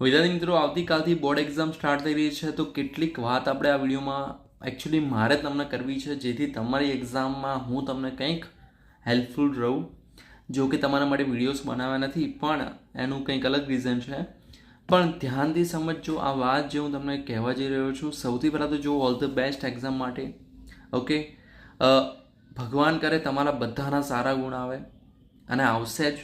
વિદ્યાર્થી મિત્રો, આવતીકાલથી બોર્ડ એક્ઝામ સ્ટાર્ટ થઈ રહી છે. તો કેટલીક વાત આપણે આ વિડીયોમાં એકચ્યુઅલી મારે તમને કરવી છે, જેથી તમારી એક્ઝામમાં હું તમને કંઈક હેલ્પફુલ રહું, જો કે તમારા માટે વિડીયોઝ બનાવ્યા નથી, પણ એનું કંઈક અલગ રીઝન છે. પણ ધ્યાનથી સમજજો, આ વાત જે હું તમને કહેવા જઈ રહ્યો છું, સૌથી પહેલાં તો જો ઓલ ધ બેસ્ટ એક્ઝામ માટે ઓકે ભગવાન કરે, તમારા બધાના સારા ગુણ આવે, અને આવશે જ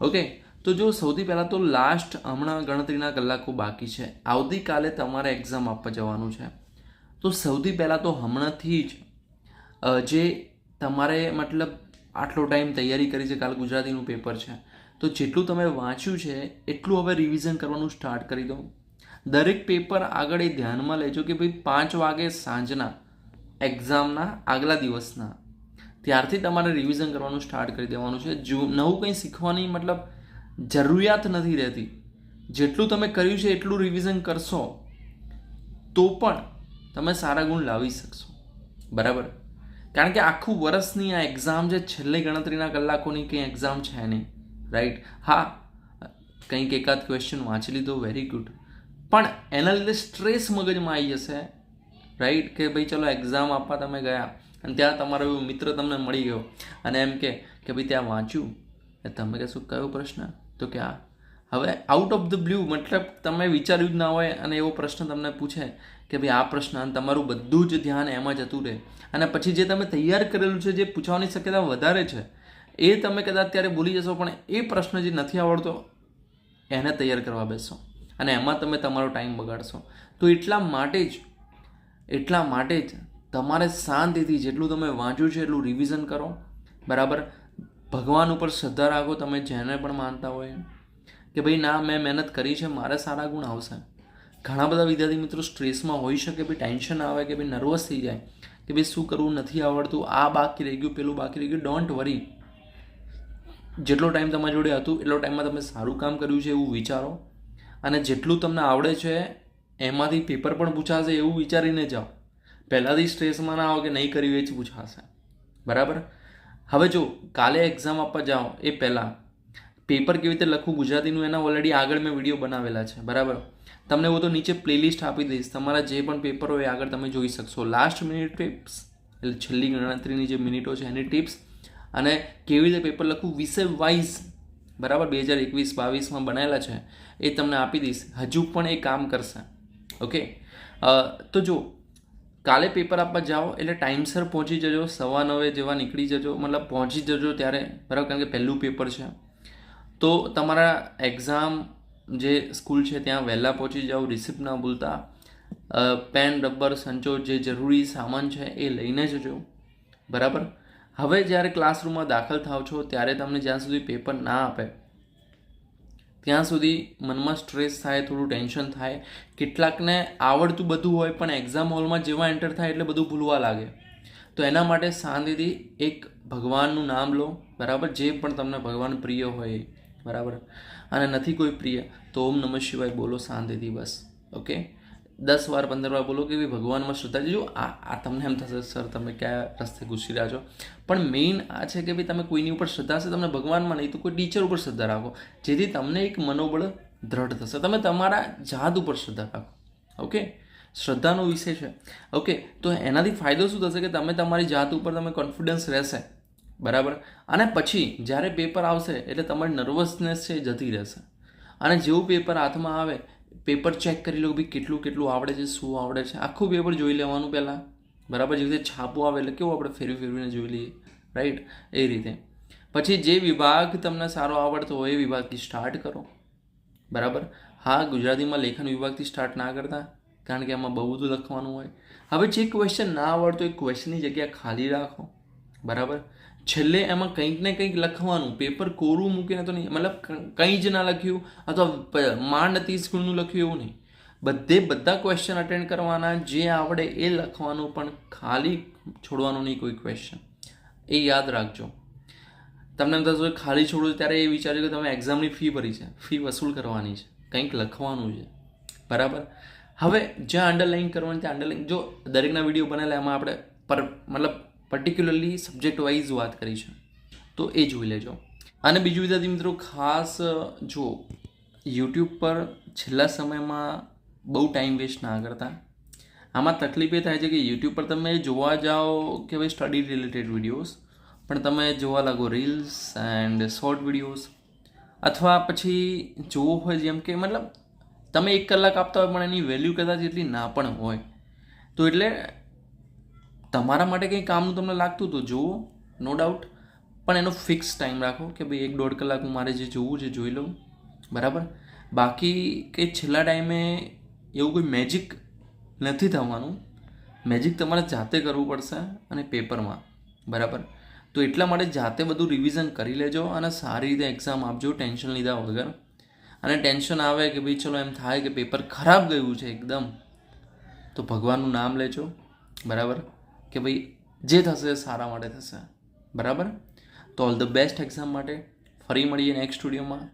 ઓકે તો જો સૌથી પહેલાં તો લાસ્ટ હમણાં ગણતરીના કલાકો બાકી છે. આવતીકાલે તમારે એક્ઝામ આપવા જવાનું છે. તો સૌથી પહેલાં તો હમણાંથી જ જે તમારે મતલબ આટલો ટાઈમ તૈયારી કરી છે, કાલ ગુજરાતીનું પેપર છે. તો જેટલું તમે વાંચ્યું છે, એટલું હવે રિવિઝન કરવાનું સ્ટાર્ટ કરી દો. દરેક પેપર આગળ એ ધ્યાનમાં લેજો કે ભાઈ પાંચ વાગે સાંજના એક્ઝામના આગલા દિવસના. ત્યારથી તમારે રિવિઝન કરવાનું સ્ટાર્ટ કરી દેવાનું છે. જો નવું કંઈ શીખવાની મતલબ જરૂરિયાત નથી રહેતી. જેટલું તમે કર્યું છે, એટલું રિવિઝન કરશો, તો પણ તમે સારા ગુણ લાવી શકશો. બરાબર? કારણ કે આખું વર્ષની આ એક્ઝામ જે છેલ્લી ગણતરીના કલાકોની કંઈ એક્ઝામ છે નહીં રાઈટ હા, કંઈક એકાદ ક્વેશ્ચન વાંચી લીધો વેરી ગુડ પણ એના લીધે સ્ટ્રેસ મગજમાં આવી જશે રાઈટ કે ભાઈ, ચલો એક્ઝામ આપવા તમે ગયા અને ત્યાં તમારો એવો મિત્ર તમને મળી ગયો. અને એમ કે ભાઈ, ત્યાં વાંચ્યું? એ તમે કહેશો, કયો પ્રશ્ન? તો કે આ હવે આઉટ ઓફ ધ બ્લુ મતલબ તમે વિચાર્યું જ ના હોય અને એવો પ્રશ્ન તમને પૂછે કે ભાઈ આ પ્રશ્ન અને તમારું બધું જ ધ્યાન એમાં જતું રહે અને પછી જે તમે તૈયાર કરેલું છે, જે પૂછવાની શક્યતા વધારે છે, એ તમે કદાચ ત્યારે ભૂલી જશો, પણ એ પ્રશ્ન જે નથી આવડતો, એને તૈયાર કરવા બેસશો અને એમાં તમે તમારો ટાઈમ બગાડશો. તો એટલા માટે જ, એટલા માટે જ તમારે શાંતિથી જેટલું તમે વાંચ્યું છે, એટલું રિવિઝન કરો. બરાબર? ભગવાન ઉપર શ્રદ્ધા રાખો, તમે જેને પણ માનતા હોય કે ભાઈ, ના, મેં મહેનત કરી છે, મારે સારા ગુણ આવશે. ઘણા બધા વિદ્યાર્થી મિત્રો સ્ટ્રેસમાં હોઈ શકે ભાઈ, ટેન્શન આવે કે ભાઈ નર્વસ થઈ જાય. કે ભાઈ, શું કરવું નથી આવડતું, આ બાકી રહી ગયું, પેલું બાકી રહી ગયું ડોન્ટ વરી જેટલો ટાઈમ તમારી જોડે હતું, એટલો ટાઈમમાં તમે સારું કામ કર્યું છે એવું વિચારો. અને જેટલું તમને આવડે છે, એમાંથી પેપર પણ પૂછાશે, એવું વિચારીને જાઓ. પહેલાંથી સ્ટ્રેસમાં ના આવો કે નહીં કર્યું એ જ પૂછાશે. બરાબર? હવે જો કાલે એક્ઝામ આપવા જાઓ, એ પહેલાં. પેપર કેવી રીતે લખવું ગુજરાતીનું, એના ઓલરેડી આગળ મેં વીડિયો બનાવેલા છે, બરાબર? તમને હું તો નીચે પ્લેલિસ્ટ આપી દઈશ, તમારા જે પણ પેપર હોય આગળ તમે જોઈ શકશો. લાસ્ટ મિનિટ ટિપ્સ એટલે છેલ્લી ગણતરીની જે મિનિટો છે, એની ટિપ્સ અને કેવી રીતે પેપર લખવું, વિષય વાઇઝ બરાબર? બે હજાર એકવીસ, બાવીસમાં બનાવેલા છે, એ તમને આપી દઈશ. હજુ પણ એ કામ કરશે ઓકે તો જો કાલે પેપર આપવા જાઓ, એટલે ટાઈમસર પહોંચી જજો, સવા નવે જેવા નીકળી જજો, મતલબ પહોંચી જજો ત્યારે, બરાબર, કારણ કે પહેલું પેપર છે. તો તમારા એક્ઝામ જે સ્કૂલ છે ત્યાં વહેલા પહોંચી જાઓ રિસિપ્ટ ના ભૂલતા. પેન રબર સંચો જે જરૂરી સામાન છે એ લઈને જજો. બરાબર? હવે જ્યારે ક્લાસરૂમમાં દાખલ થાવ છો, ત્યારે તમને જ્યાં સુધી પેપર ના આપે ત્યાં સુધી મનમાં સ્ટ્રેસ થાય, થોડું ટેન્શન થાય. કેટલાકને આવડતું બધું હોય પણ એક્ઝામ હોલમાં જેવા એન્ટર થાય એટલે બધું ભૂલવા લાગે. તો એના માટે શાંતિથી એક ભગવાનનું નામ લો, બરાબર? જે પણ તમને ભગવાન પ્રિય હોય, બરાબર? અને નથી કોઈ પ્રિય, તો ઓમ નમઃ શિવાય બોલો શાંતિથી બસ ઓકે દસ વાર, પંદર વાર બોલો કે ભગવાનમાં શ્રદ્ધા જો આ આ તમને એમ થશે, સર, તમે કયા રસ્તે ઘૂસી રહ્યા છો? પણ મેઇન આ છે કે ભાઈ તમે કોઈની ઉપર શ્રદ્ધા હશે, તમને ભગવાનમાં નહીં, તો કોઈ ટીચર ઉપર શ્રદ્ધા રાખો. જેથી તમને એક મનોબળ દ્રઢ થશે. તમે તમારા જાત ઉપર શ્રદ્ધા રાખો. ઓકે શ્રદ્ધાનો વિષય છે. ઓકે તો એનાથી ફાયદો શું થશે કે તમે તમારી જાત ઉપર તમે કોન્ફિડન્સ રહેશે. બરાબર? અને પછી જ્યારે પેપર આવશે, એટલે તમારી નર્વસનેસ છે જતી રહેશે. અને જેવું પેપર હાથમાં આવે પેપર ચેક કરી લો બી કેટલું કેટલું આવડે છે, શું આવડે છે. આખું પેપર જોઈ લેવાનું પહેલાં. બરાબર, જેવી રીતે છાપું આવે, એટલે કેવું આપણે ફેરવી ફેરવીને જોઈ લઈએ. રાઈટ એ રીતે. પછી જે વિભાગ તમને સારો આવડતો હોય, એ વિભાગથી સ્ટાર્ટ કરો. બરાબર? હા, ગુજરાતીમાં લેખન વિભાગથી સ્ટાર્ટ ના કરતા, કારણ કે એમાં બહુ બધું લખવાનું હોય. હવે જે ક્વેશ્ચન ના આવડતો એ ક્વેશ્ચનની જગ્યા ખાલી રાખો. બરાબર? છેલ્લે એમાં કંઈક ને કંઈક લખવાનું પેપર કોરું મૂકીને તો નહીં, મતલબ કંઈ જ ના લખ્યું, અથવા માંડ ત્રીસ ગુણનું લખ્યું એવું નહીં. બધે બધા ક્વેશ્ચન અટેન્ડ કરવાના, જે આવડે એ લખવાનું, પણ ખાલી છોડવાનું નહીં કોઈ ક્વેશ્ચન એ યાદ રાખજો. તમને એમ થશે ખાલી છોડો ત્યારે એ વિચાર્યું કે તમે એક્ઝામની ફી ભરી છે ફી વસૂલ કરવાની છે, કંઈક લખવાનું છે. બરાબર? હવે જ્યાં અંડરલાઇન કરવાની, ત્યાં અંડરલાઇન જો દરેકના વીડિયો બનેલા, એમાં આપણે પર, મતલબ પર્ટિક્યુલરલી સબ્જેક્ટ વાઇઝ વાત કરી છે, તો એ જોઈ લેજો. અને બીજું વિદ્યાર્થી મિત્રો, ખાસ જો યુટ્યુબ પર છેલ્લા સમયમાં બહુ ટાઈમ વેસ્ટ ના કરતા. આમાં તકલીફ એ થાય છે કે યુટ્યુબ પર તમે જોવા જાઓ કે ભાઈ સ્ટડી રિલેટેડ વિડીયોઝ પણ તમે જોવા લાગો રીલ્સ એન્ડ શોર્ટ વિડીયોઝ અથવા પછી જોવો હોય જેમ કે મતલબ તમે એક કલાક આપતા હોય પણ એની વેલ્યુ કદાચ એટલી ના પણ હોય. તો એટલે તમારા માટે કંઈ કામનું તમને લાગતું તો જુઓ નો ડાઉટ પણ એનો ફિક્સ ટાઈમ રાખો કે ભાઈ એક દોઢ કલાક મારે જે જોવું છે જોઈ લઉં. બરાબર? બાકી કે છેલ્લા ટાઈમે એવું કોઈ મેજિક નથી થવાનું. મેજિક તમારે જાતે કરવું પડશે અને પેપરમાં બરાબર? તો એટલા માટે જાતે બધું રિવિઝન કરી લેજો અને સારી રીતે એક્ઝામ આપજો ટેન્શન લીધા વગર. અને ટેન્શન આવે કે ભાઈ ચલો એમ થાય કે પેપર ખરાબ ગયું છે એકદમ, તો ભગવાનનું નામ લેજો. બરાબર? કે ભાઈ, જે થશે એ સારા માટે થશે. બરાબર? તો ઓલ ધ બેસ્ટ એક્ઝામ માટે. ફરી મળીએ નેક્સ્ટ સ્ટુડિયોમાં